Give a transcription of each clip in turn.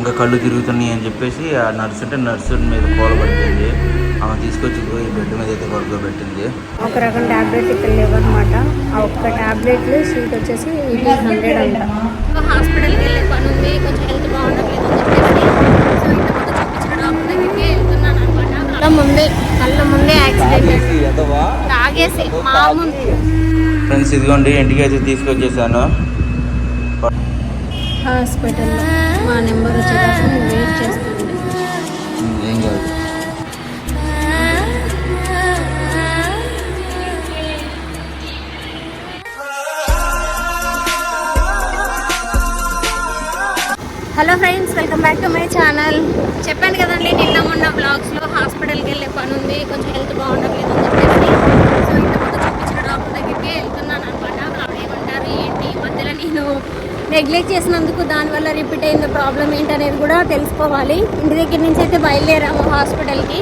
ఇంకా కళ్ళు తిరుగుతున్నాయి అని చెప్పేసి ఆ నర్సు అంటే నర్సు మీద కూల పడిపోయింది. ఆమె తీసుకొచ్చి పోయి బెడ్ మీద అయితే పడుకోబెట్టింది. ఒక రకం ట్యాబ్లెట్ ఇక్కడ లేవన్నమాట. ఆ ఒక్క ట్యాబ్లెట్ షీట్ వచ్చేసి హండ్రెడ్ అంట. హాస్పిటల్కి వెళ్ళే పని ఉంది. కొంచెం హెల్త్ బాగుండట్లేదు కళ్ళ ముందే కళ్ళ ముందే యాక్సిడెంట్. తాగేసి మామూలు ఫ్రెండ్స్ ఇదిగోండి ఇంటికి అయితే తీసుకొచ్చేసాను. హాస్పిటల్లో. మా నెంబర్ వచ్చేదాకా వెయిట్ చేస్తుండే ఏం కాదు. Hello friends welcome back to my channel. చెప్పాను కదండి నిన్న మొన్న బ్లాగ్స్లో హాస్పిటల్కి వెళ్ళే పని ఉంది కొంచెం హెల్త్ బాగుండట్లేదు అని చెప్పేసి సో ఇంతకుముందు చూపించిన డాక్టర్ దగ్గరికి వెళ్తున్నాను అనమాట ఆవిడ ఏమంటారు ఏంటి ఈ మధ్యలో నేను నెగ్లెక్ట్ చేసినందుకు దానివల్ల రిపీట్ అయింది ప్రాబ్లం ఏంటి అనేది కూడా తెలుసుకోవాలి. ఇంటి దగ్గర నుంచి అయితే బయలుదేరాము హాస్పిటల్కి.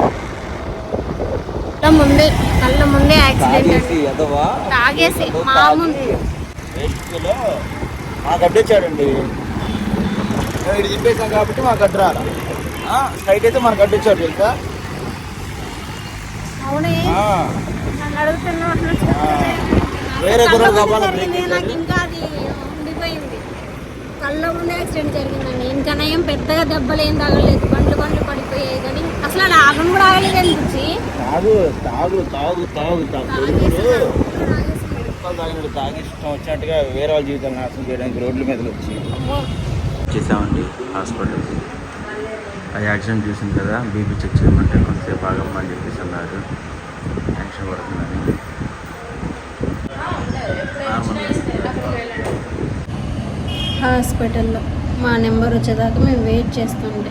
ముందే కళ్ళ ముందే యాక్సిడెంట్ తాగేసి మామూలు మాకు అడ్డొచ్చాడండి ఇటు తిప్పేసాం కాబట్టి మాకు అడ్డు రాలా. స్ట్రైట్ అయితే మనకు అడ్డొచ్చాడు తెలుసా? అవునే. వేరే గుర్రం కావాలి నాకు ఇంకా అది కళ్ళ ముందే యాక్సిడెంట్ జరిగిందండి. ఇంకా నయం పెద్దగా దెబ్బలు ఏం తగలేదు. బండ్లు బండ్లు పడిపోయాయి కానీ అసలు అలా ఆగం కూడా ఆగలేదు అనిపించి తాగు తాగు తాగు తాగు తాగు. తాగి ఇష్టం వచ్చినట్టుగా వేరే వాళ్ళ జీవితాలు నాశనం చేయడానికి రోడ్ల మీద వచ్చి. వచ్చేసామండి హాస్పిటల్కి ఆ యాక్సిడెంట్ చూసింది కదా బీపీ చెక్ చేయమంటే కొంతసేపు ఆగమ్మని చెప్పేసి అన్నారు. టెన్షన్ పడుతుందని. హాస్పిటల్లో. మా నెంబర్ వచ్చేదాకా మేము వెయిట్ చేస్తుండే.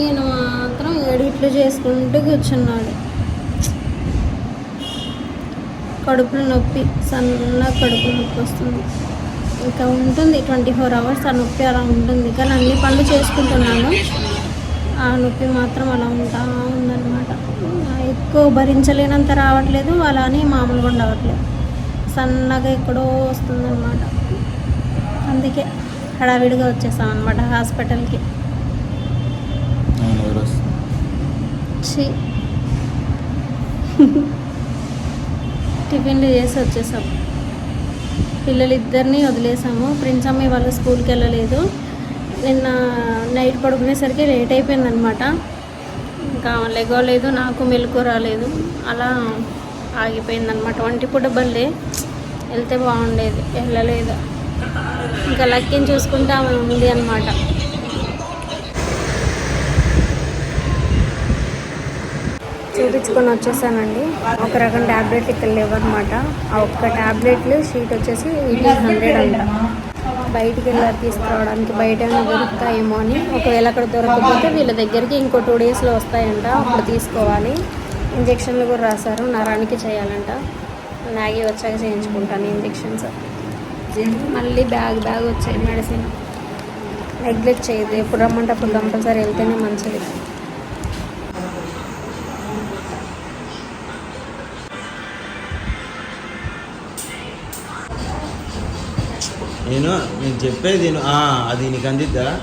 ఈయన మాత్రం ఎడిట్లు చేసుకుంటూ కూర్చున్నాడు. కడుపులో నొప్పి సన్న కడుపు నొప్పి వస్తుంది. ఇంకా ఉంటుంది ట్వంటీ ఫోర్ అవర్స్ ఆ నొప్పి అలా ఉంటుంది. కానీ అన్ని పనులు చేసుకుంటున్నాను. ఆ నొప్పి మాత్రం అలా ఉంటా ఉందన్నమాట. ఎక్కువ భరించలేనంత రావట్లేదు. అలానే మామూలుగా ఉండవట్లేదు. సన్నగా ఎక్కడో వస్తుందన్నమాట. అందుకే హడావిడిగా వచ్చేసాం అనమాట హాస్పిటల్కి. టిఫిన్లు చేసి వచ్చేసాం. పిల్లలు ఇద్దరిని వదిలేసాము. ప్రిన్స్ అమ్మాయి వాళ్ళ స్కూల్కి వెళ్ళలేదు. నిన్న నైట్ పడుకునేసరికి లేట్ అయిపోయిందనమాట ఇంకా లెగోలేదు నాకు మెలకు రాలేదు. అలా ఆగిపోయిందనమాట వంటి పూట బల్లే. వెళ్తే బాగుండేది. వెళ్ళలేదు. ఇంకా లక్కీని చూసుకుంటే ఆమె ఉంది అనమాట చూపించుకొని వచ్చేసానండి. ఒక రకం ట్యాబ్లెట్లు ఇక్కడ లేవన్నమాట ఆ ఒక్క ట్యాబ్లెట్లు షీట్ వచ్చేసి ఎయిటీన్ హండ్రెడ్ అంట. బయటికి వెళ్ళారు తీసుకురావడానికి బయట ఏమైనా దొరుకుతాయేమో అని. ఒకవేళ అక్కడ దొరకకపోతే వీళ్ళ దగ్గరికి ఇంకో టూ డేస్లో వస్తాయంట. అప్పుడు తీసుకోవాలి. ఇంజెక్షన్లు కూడా రాశారు. నరానికి చేయాలంట. మ్యాగీ వచ్చాక చేయించుకుంటాను ఇంజక్షన్స్. మళ్ళీ బ్యాగ్ బ్యాగ్ వచ్చాయి మెడిసిన్. నెగ్లెక్ట్ చేయదు. ఎప్పుడు రమ్మంటే అప్పుడు కంపల్సరీ వెళ్తేనే మంచిది. నేను నేను చెప్పేది నేను అది నీకు అందిద్దా?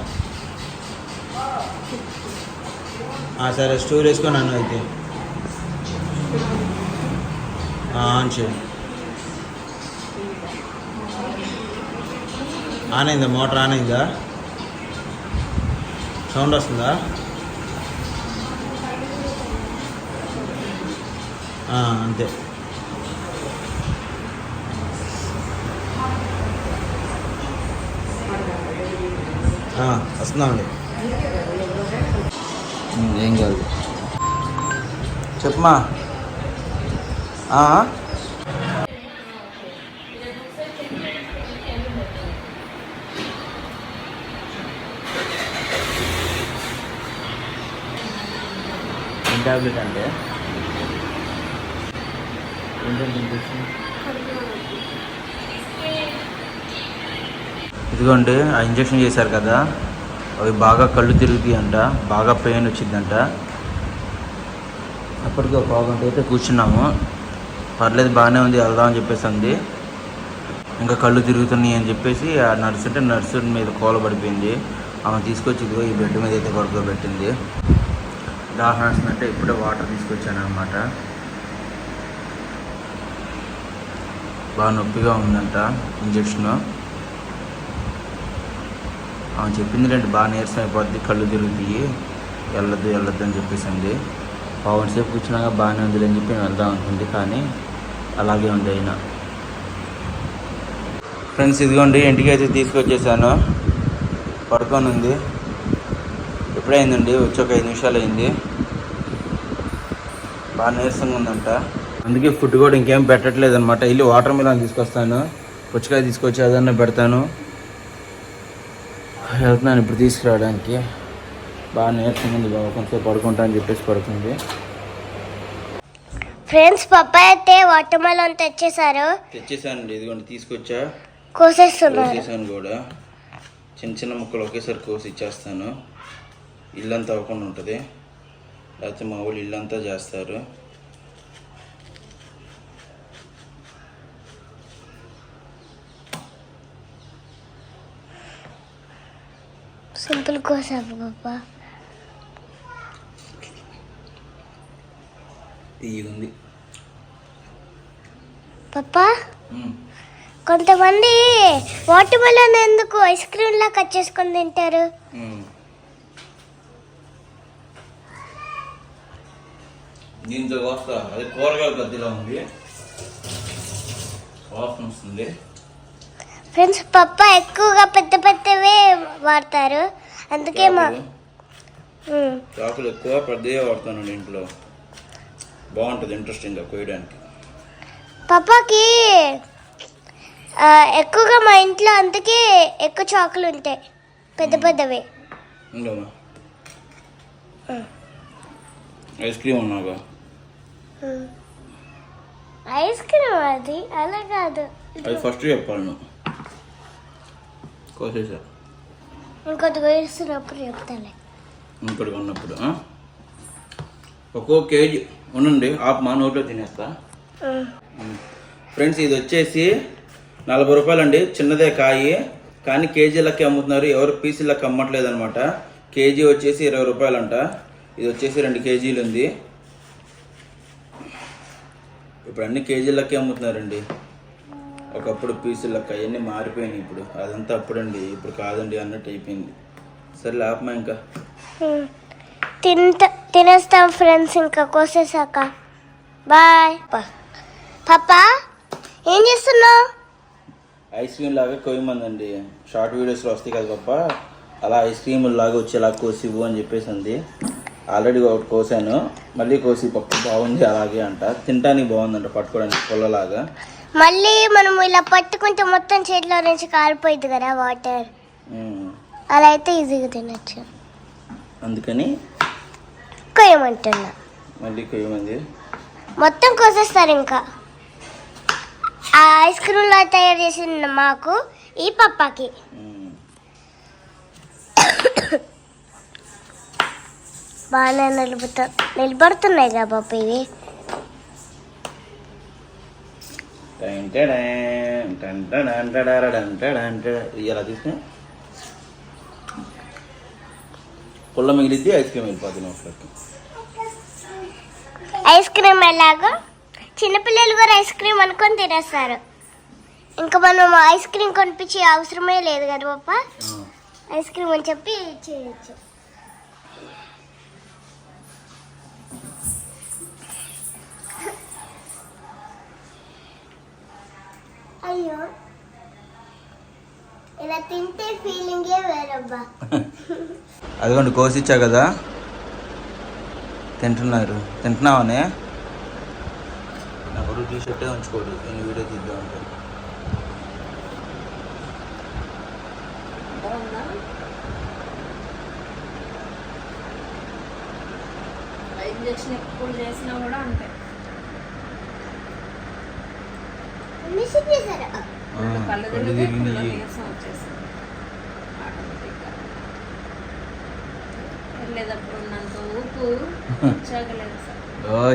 ఆ, సరే స్టోర్ వేసుకో నన్ను అయితే. ఆన్ ఆన్ అయిందా మోటార్ ఆన్ అయిందా సౌండ్ వస్తుందా? అంతే. వస్తున్నామండి. ఉమ్, ఏం కాదు. చెప్పమా టాబ్లెట్ అంటే? ఏంటంటే ఇంజక్షన్ ఇదిగోండి ఆ ఇంజక్షన్ చేశారు కదా? అవి బాగా కళ్ళు తిరుగుతాయి అంట బాగా పెయిన్ వచ్చిందంట. అప్పటికి ఒక పావు గంట అయితే కూర్చున్నాము. పర్లేదు బాగానే ఉంది వెళ్దాం అని చెప్పేసి అంది. ఇంకా కళ్ళు తిరుగుతున్నాయి అని చెప్పేసి ఆ నర్సు అంటే నర్సు మీద కోల పడిపోయింది ఆమె తీసుకొచ్చి ఇదిగో ఈ బెడ్ మీద అయితే పడుకోబెట్టింది దాహం అంటే ఇప్పుడే వాటర్ తీసుకొచ్చాను అనమాట బాగా నొప్పిగా ఉందంట ఇంజక్షను. ఆమె చెప్పింది రెండు బాగా నీరసం అయిపోద్ది కళ్ళు తిరుగుతాయి వెళ్ళొద్దు వెళ్ళొద్దు అని చెప్పేసింది. పావుని సేపు కూర్చున్నాక బాగానే ఉంది అని చెప్పి వెళ్దాం అనుకుంది కానీ అలాగే ఉంది అయినా. ఫ్రెండ్స్ ఇదిగోండి ఇంటికి అయితే తీసుకొచ్చేసాను. పడుకొని ఉంది. ఎప్పుడైందండి? వచ్చి ఒక ఐదు నిమిషాలు అయింది బాగా నీరసంగా ఉందంట. అందుకే ఫుడ్ కూడా ఇంకేం పెట్టట్లేదు అనమాట వెళ్ళి వాటర్ మిలన్ తీసుకొస్తాను. పుచ్చకాయ తీసుకొచ్చి అదన్నా పెడతాను. వెళ్తున్నాను ఇప్పుడు తీసుకురావడానికి. బాగా నీరసంగా ఉంది బాబు కొంచెం పడుకుంటా అని చెప్పేసి పడుకుంది. ఫ్రెండ్స్ పప్పాయ అయితే వాటర్ మెలన్ తెచ్చేసారు తెచ్చేసానండి ఇదిగోండి తీసుకొచ్చా. కోసేస్తున్నారు. కోసేసాను కూడా. చిన్న చిన్న ముక్కలు ఒకేసారి కోసి ఇచ్చేస్తాను. ఇల్లంతా అవ్వకుండా ఉంటుంది. లేకపోతే మా వాళ్ళు ఇల్లంతా చేస్తారు. సింపుల్ కోసారు పప్ప ఇవి ఉంది పప్ప కొంతమంది వాటర్ మెలన్ ఎందుకు ఐస్ క్రీమ్ లా కట్ చేసుకొని తింటారు? దీంతో వస్తా అది కూరగాయల గద్దెలా ఉంది. వాసన వస్తుంది. ఫ్రెండ్స్ పప్ప ఎక్కువగా పెద్ద పెద్దవే వాడతారు. అందుకే మా చాకులు- ఎక్కువ పెద్దగా వాడతానండి ఇంట్లో. బాగుంటుంది ఇంట్రెస్టింగ్గా కోయడానికి పప్పకి ఎక్కువగా మా ఇంట్లో అందుకే ఎక్కువ చాకులు ఉంటాయి. పెద్ద పెద్దవి. ఐస్ క్రీమ్ ఉన్నాగా. ఐస్ క్రీమ్ అది అలా కాదు. అది ఫస్ట్ చెప్పాలి నువ్వు కోసేసా. ఇంకొద్దిగా వేస్తున్నప్పుడు చెప్తాలే ఇంకోటి ఉన్నప్పుడు? ఒక్కో కేజీ ఉండండి ఆపు మా నోట్లో తినేస్తా. ఫ్రెండ్స్ ఇది వచ్చేసి నలభై రూపాయలు అండి చిన్నదే కాయి కానీ కేజీ లెక్క అమ్ముతున్నారు. ఎవరు పీసీ లెక్క అమ్మట్లేదు అనమాట కేజీ వచ్చేసి ఇరవై రూపాయలు అంట ఇది వచ్చేసి రెండు కేజీలు ఉంది ఇప్పుడు అన్ని కేజీ లెక్క అమ్ముతున్నారండి. ఒకప్పుడు పీసుల లెక్క అవన్నీ మారిపోయినాయి ఇప్పుడు. అదంతా అప్పుడండి ఇప్పుడు కాదండి అన్నట్టు అయిపోయింది. సరే లాపమా ఇంకా. తింటా తినేస్తాం ఫ్రెండ్స్ ఇంకా కోసేసాక బాయ్. పాపా ఏం చేస్తున్నావు? ఐస్ క్రీమ్ లాగా కొయ్యమందండి. షార్ట్ వీడియోస్లో వస్తాయి కదా గొప్ప అలా ఐస్ క్రీమ్ లాగా వచ్చేలా కోసివ్వు అని చెప్పేసి అంది. ఆల్రెడీ ఒకటి కోసాను. మళ్ళీ కోసి పప్పు బాగుంది అలాగే అంట. తినడానికి బాగుందంట పట్టుకోవడానికి పొల్లలాగా. మళ్ళీ మనం ఇలా పట్టుకుంటే మొత్తం చేతిలో నుంచి కారిపోయింది కదా వాటర్. అలా అయితే ఈజీగా తినచ్చు. అందుకని కొయ్యమంటున్నా. మళ్ళీ కొయ్యమంది. మొత్తం కోసేస్తారు ఇంకా. ఆ ఐస్ క్రీమ్లో తయారు చేసిన మాకు ఈ పప్పాకి. బాగానే నిలుపుతా నిలబడుతున్నాయి కదా పాప ఇవి. ఇలా పుల్ల మిగిలిద్ది ఐస్ క్రీమ్ వెళ్ళిపోతుంది ఐస్ క్రీమ్ ఎలాగో? చిన్నపిల్లలు కూడా ఐస్ క్రీమ్ అనుకొని తినేస్తారు. ఇంకా మనం ఐస్ క్రీమ్ కొనిపించే అవసరమే లేదు కదా పాప. ఐస్ క్రీమ్ అని చెప్పి చేయొచ్చు. అయ్యో. ఇలా తింటే ఫీలింగే వేరబ్బా. అదిగోండి కోసిచ్చా కదా. తింటున్నారు. తింటున్నావనే? నా కొడుకు టీ షర్టే ఉంచుకోడు. నేను వీడియో తీద్దాం అంటే. ఇంజక్షన్ ఎప్పుడు చేసినా కూడా అంతే.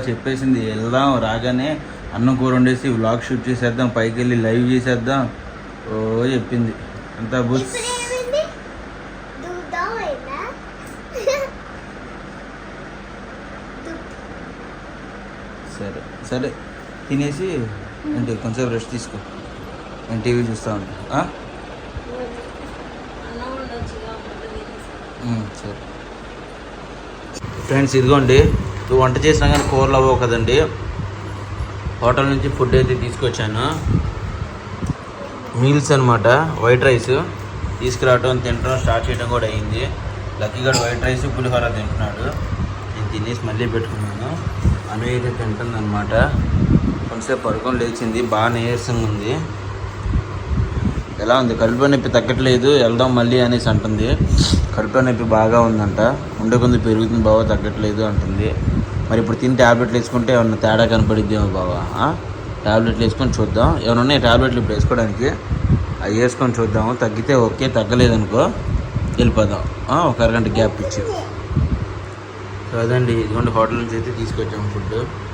చెప్పేసింది. వెళ్దాం రాగానే అన్నం కూర వండేసి బ్లాగ్ షూట్ చేసేద్దాం పైకి వెళ్ళి లైవ్ చేసేద్దాం. ఓ చెప్పింది. అంత బుస్. సరే సరే. తినేసి అంటే కొంచెం రెస్ట్ తీసుకో. నేను టీవీ చూస్తూ ఉంటా ఆ? ఉమ్, సరే. ఫ్రెండ్స్ ఇదిగోండి నువ్వు వంట చేసినా కానీ కూరలు అవ్వవు కదండి. హోటల్ నుంచి ఫుడ్ అయితే తీసుకొచ్చాను. మీల్స్ అనమాట వైట్ రైస్ తీసుకురావటం తినడం స్టార్ట్ చేయడం కూడా అయింది. లక్కీగా వైట్ రైస్ పులిహోర తింటున్నాడు. నేను తినేసి మళ్ళీ పెట్టుకున్నాను. అను అయితే తింటుంది అనమాట కొంతసేపు పడుకొని లేచింది. బాగా నీరసంగా ఉంది. ఎలా ఉంది? కడుపులో నొప్పి తగ్గట్లేదు. వెళ్దాం మళ్ళీ అనేసి అంటుంది. కడుపులో నొప్పి బాగా ఉందంట. ఉండే కొంది పెరుగుతుంది బావా తగ్గట్లేదు అంటుంది. మరి ఇప్పుడు తిని ట్యాబ్లెట్లు వేసుకుంటే ఏమన్నా తేడా కనపడిద్దేమో బావా? ఆ? ట్యాబ్లెట్లు వేసుకొని చూద్దాం. ఏమైనా ఉన్నాయి ట్యాబ్లెట్లు ఇప్పుడు వేసుకోవడానికి? అవి వేసుకొని చూద్దాము. తగ్గితే ఓకే తగ్గలేదనుకో వెళ్ళిపోదాం. ఒక అరగంట గ్యాప్ ఇచ్చి. కాదండి ఇదిగోండి హోటల్ నుంచి అయితే తీసుకొచ్చాము ఫుడ్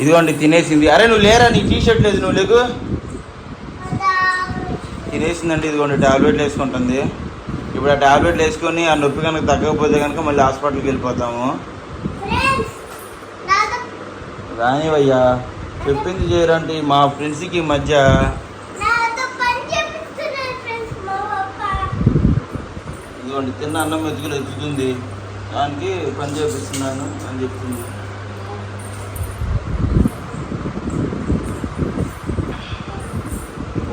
ఇదిగోండి తినేసింది. అరే నువ్వు లేరా? నీ టీ షర్ట్ లేదు నువ్వు లేకు. తినేసిందండి ఇదిగోండి టాబ్లెట్లు వేసుకుంటుంది. ఇప్పుడు ఆ టాబ్లెట్లు వేసుకొని ఆ నొప్పి కనుక తగ్గకపోతే కనుక మళ్ళీ హాస్పిటల్కి వెళ్ళిపోతాము. రానివయ్యా చెప్పింది చేయరంటే మా ఫ్రెండ్స్కి మధ్య ఇదిగోండి తిన్న అన్నం మెతుకులు ఎత్తుతుంది. దానికి పని చేపిస్తున్నాను అని చెప్తుంది.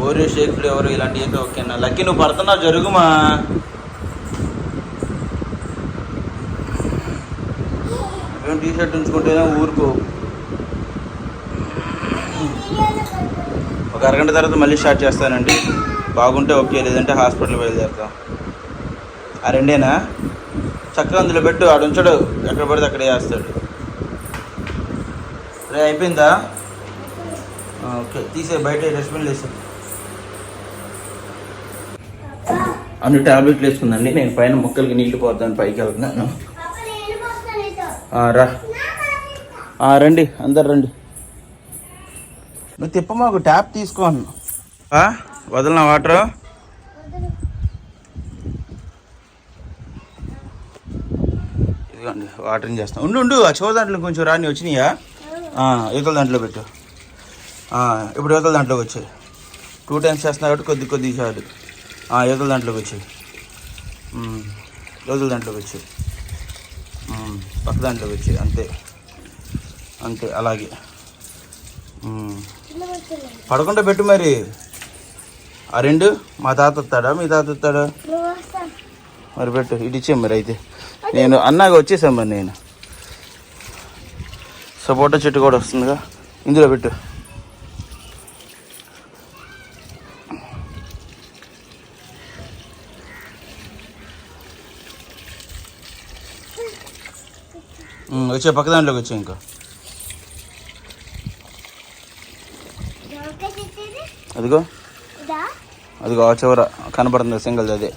ఓరియో షేక్లు ఎవరు ఇలాంటి అయితే ఓకేనా లక్కీ నువ్వు పడుతున్నావు జరుగుమా? మేము టీ షర్ట్ ఉంచుకుంటేనే? ఊరుకో. ఒక అరగంట తర్వాత మళ్ళీ స్టార్ట్ చేస్తానండి. బాగుంటే ఓకే లేదంటే హాస్పిటల్ బయలుదేరుతాం. ఆ రెండేనా? చక్కగా అందులో పెట్టు ఆడు ఉంచడు. ఎక్కడ పడితే అక్కడే వేస్తాడు రే అయిపోయిందా? ఓకే తీసే బయట డస్ట్బిన్లు వేసాడు అన్ని టాబ్లెట్లు వేసుకుందండి. నేను పైన మొక్కలకి నీళ్ళు పోద్దాను పైకి వెళ్తున్నాను ఆ, రా. ఆ, రండి అందరు రండి. నువ్వు తిప్ప మాకు ట్యాప్ తీసుకోను వదలనా వాటర్? ఇదిగోండి వాటరింగ్ చేస్తాం ఉండు ఉండు ఆ చివరి దాంట్లో కొంచెం రాని వచ్చినాయా? ఆ, యువతల దాంట్లో పెట్టు. ఆ, ఇప్పుడు యువతల దాంట్లోకి వచ్చాయి. టూ టైమ్స్ చేస్తున్నా కాబట్టి కొద్ది కొద్ది చాలు. ఆ, దాంట్లోకి వచ్చాయి ఉమ్, దాంట్లోకి వచ్చాయి పక్క దాంట్లోకి వచ్చాయి అంతే. అంతే. అలాగే. పడకుండా పెట్టు మరి. ఆ రెండు. మా తాత వస్తాడా? మీ తాత వస్తాడా? మరి పెట్టు. ఇటు ఇచ్చే మరి అయితే. నేను అన్నాగా వచ్చేసాం మరి నేను. సపోటా చెట్టు కూడా వస్తుందిగా. ఇందులో పెట్టు. వచ్చే పక్క దాంట్లోకి వచ్చే ఇంకా అదిగో. అదిగో ఆ చివర కనపడుతుంది సింగల్ అదే.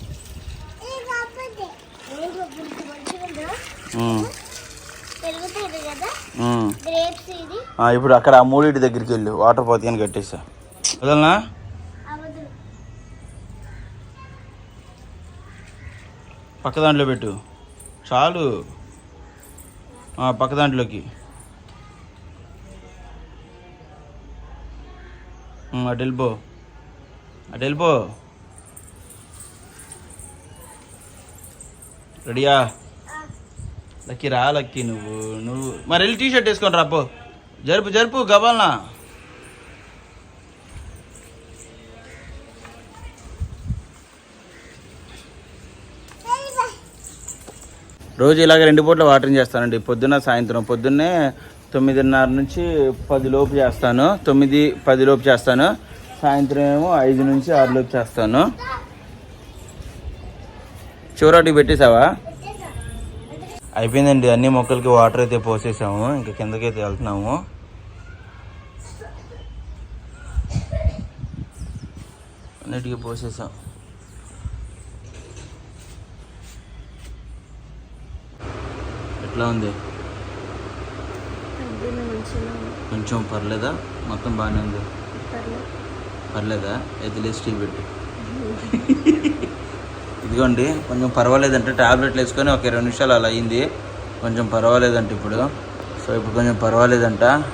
ఇప్పుడు అక్కడ ఆ మూడింటి దగ్గరికి వెళ్ళు వాటర్ పోతే అని కట్టేసా వదలనా పక్క దాంట్లో పెట్టు. చాలు. పక్క దాంట్లోకి. అటు వెళ్ళిపో. అటు వెళ్ళిపో. రెడీయా? లక్కీ రా లక్కీ నువ్వు నువ్వు. మరి వెళ్ళి టీ షర్ట్ వేసుకొని రాపో జరుపు జరుపు గబాల్నా రోజు ఇలాగ రెండు పూట్ల వాటరింగ్ చేస్తానండి. పొద్దున్న సాయంత్రం. పొద్దున్నే తొమ్మిదిన్నర నుంచి పది లోపు చేస్తాను. తొమ్మిది పది లోపు చేస్తాను. సాయంత్రం ఏమో ఐదు నుంచి ఆరు లోపు చేస్తాను. చివరాటికి పెట్టేసావా అయిపోయిందండి. అన్ని మొక్కలకి వాటర్ అయితే పోసేసాము. ఇంకా కిందకైతే వెళ్తున్నాము. అన్నిటికీ పోసేసాం. ఎట్లా ఉంది. కొంచెం పర్లేదా? మొత్తం బాగానే ఉంది? పర్లేదు. అయితే లేచి టీ పెట్టు. ఇదిగోండి కొంచెం పర్వాలేదంటే టాబ్లెట్లు వేసుకొని ఒక ఇరవై నిమిషాలు అలా అయింది. కొంచెం పర్వాలేదంట ఇప్పుడు. సో ఇప్పుడు కొంచెం పర్వాలేదంట.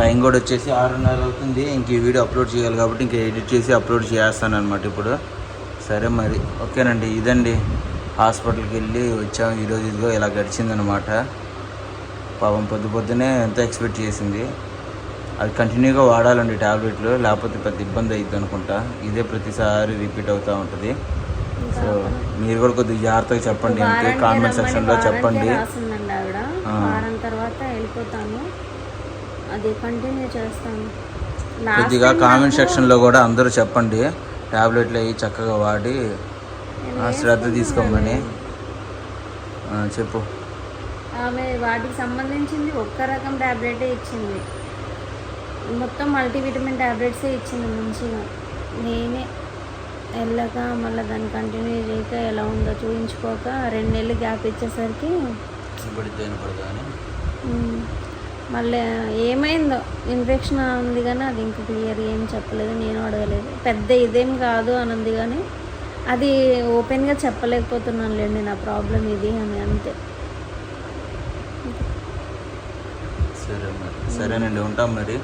టైం కూడా వచ్చేసి ఆరున్నర అవుతుంది. ఇంక ఈ వీడియో అప్లోడ్ చేయాలి కాబట్టి ఇంక ఎడిట్ చేసి అప్లోడ్ చేస్తాను అనమాట ఇప్పుడు. సరే మరి. ఓకేనండి ఇదండి. హాస్పిటల్కి వెళ్ళి వచ్చాము ఈరోజు ఇదిగో ఇలా గడిచిందనమాట పాపం పొద్దు పొద్దునే ఎంత ఎక్స్పెక్ట్ చేసింది. అది కంటిన్యూగా వాడాలండి ట్యాబ్లెట్లు లేకపోతే పెద్ద ఇబ్బంది అవుతుంది అనుకుంటా. ఇదే ప్రతిసారి రిపీట్ అవుతూ ఉంటుంది. సో మీరు కూడా కొద్దిగా జాగ్రత్తగా చెప్పండి. కామెంట్ సెక్షన్లో చెప్పండి. తర్వాత వెళ్ళిపోతాను. అది కంటిన్యూ చేస్తాను. కొద్దిగా కామెంట్ సెక్షన్లో కూడా అందరూ చెప్పండి. ట్యాబ్లెట్లు అవి చక్కగా వాడి శ్రద్ధ. తీసుకోమని. చెప్పు. ఆమె వాటికి సంబంధించింది ఒక్క రకం ట్యాబ్లెటే ఇచ్చింది. మొత్తం మల్టీవిటమిన్ ట్యాబ్లెట్సే ఇచ్చింది మంచిగా నేనే వెళ్ళక మళ్ళీ దాన్ని కంటిన్యూ చేయక ఎలా ఉందో చూపించుకోక రెండు నెలలు గ్యాప్ ఇచ్చేసరికి మళ్ళీ ఏమైందో ఇన్ఫెక్షన్ ఉంది కానీ అది ఇంకా క్లియర్ ఏం చెప్పలేదు నేను అడగలేదు. పెద్ద ఇదేం కాదు అని ఉంది కానీ అది ఓపెన్గా చెప్పలేకపోతున్నాను లేండి నా ప్రాబ్లం ఇది అని అంతే. సరే మరి. సరేనండి ఉంటాం మరి.